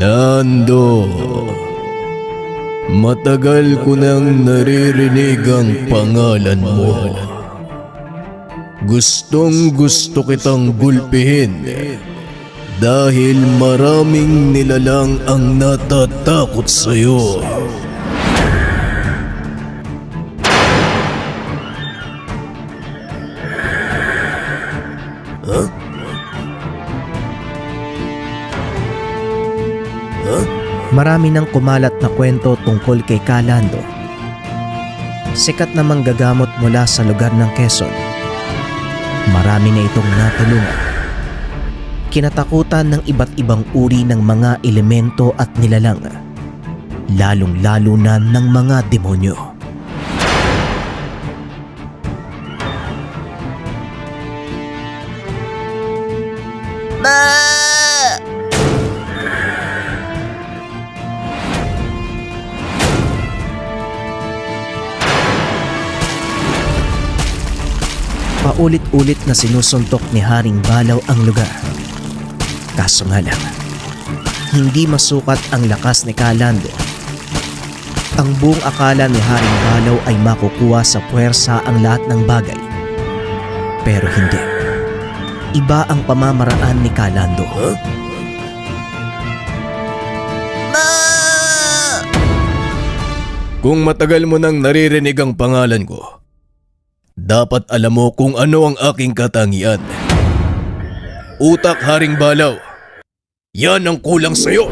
Lando, matagal ko nang naririnig ang pangalan mo. Gustong gusto kitang gulpihin dahil maraming nilalang ang natatakot sa'yo. Marami nang kumalat na kwento tungkol kay Kalando. Sikat na manggagamot mula sa lugar ng Quezon. Marami na itong natulungan. Kinatakutan ng iba't ibang uri ng mga elemento at nilalang. Lalong-lalo na ng mga demonyo. Paulit-ulit na sinusuntok ni Haring Balaw ang lugar. Kaso nga lang, hindi masukat ang lakas ni Kalando. Ang buong akala ni Haring Balaw ay makukuha sa puwersa ang lahat ng bagay. Pero hindi. Iba ang pamamaraan ni Kalando. Kung matagal mo nang naririnig ang pangalan ko, dapat alam mo kung ano ang aking katangian. Utak haring balaw. Yan ang kulang sa'yo.